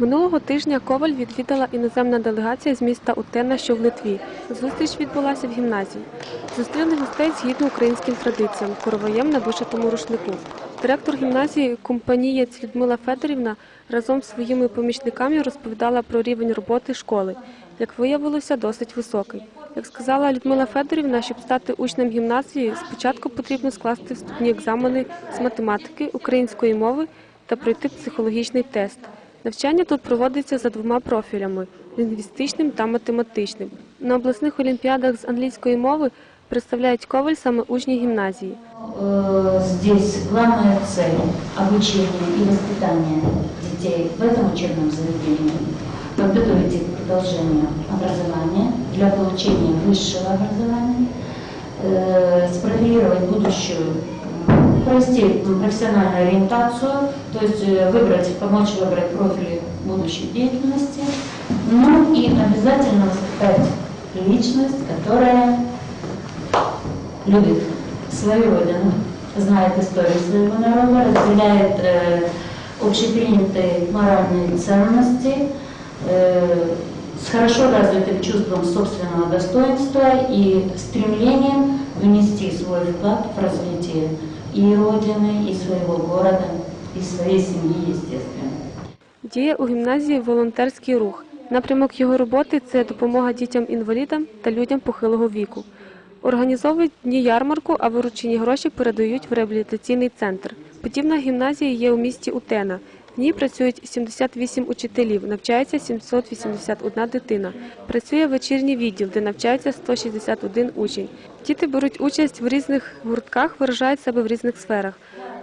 Минулого тижня Коваль відвідала іноземна делегація з міста Утена, що в Литві. Зустріч відбулася в гімназії. Зустріли гостей згідно українським традиціям, короваєм на вишитому рушнику. Директор гімназії компанієць Людмила Федорівна разом з своїми помічниками розповідала про рівень роботи школи. Як виявилося, досить високий. Як сказала Людмила Федорівна, щоб стати учнем гімназії, спочатку потрібно скласти вступні екзамени з математики, української мови та пройти психологічний тест. Навчання тут проводиться за двома профілями лінгвістичним та математичним. На обласних олімпіадах з англійської мови представляють коваль саме учні гімназії. Э, Здесь главная цель обучения и воспитания детей в этом учебном заведении подготовить их к продолжению образования для получения высшего образования, э, спрофилировать будущую, м, провести профессиональную ориентацию, то есть э, выбрать, помочь выбрать профили будущей деятельности, ну и обязательно воспитать личность, которая любит свою родину, знает историю своего народа, разделяет э, общепринятые моральные ценности, э, с хорошо развитым чувством собственного достоинства и стремлением внести свой вклад в развитие и родины, и своего города, и своей семьи, естественно. Діє у гімназії волонтерський рух. Напрямок його роботи це допомога дітям-інвалідам та людям похилого віку. Організовують дні ярмарку, а виручені гроші передають в реабілітаційний центр. Подібна гімназія є у місті Утена. Ній працюють 78 учителів, навчається 781 дитина. Працює вечірній відділ, де навчається 161 учень. Діти беруть участь в різних гуртках, виражають себе в різних сферах.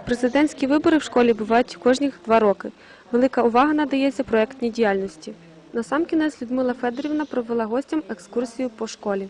Президентські вибори в школі бувають кожні два роки. Велика увага надається проєктній діяльності. Насамкінець Людмила Федорівна провела гостям екскурсію по школі.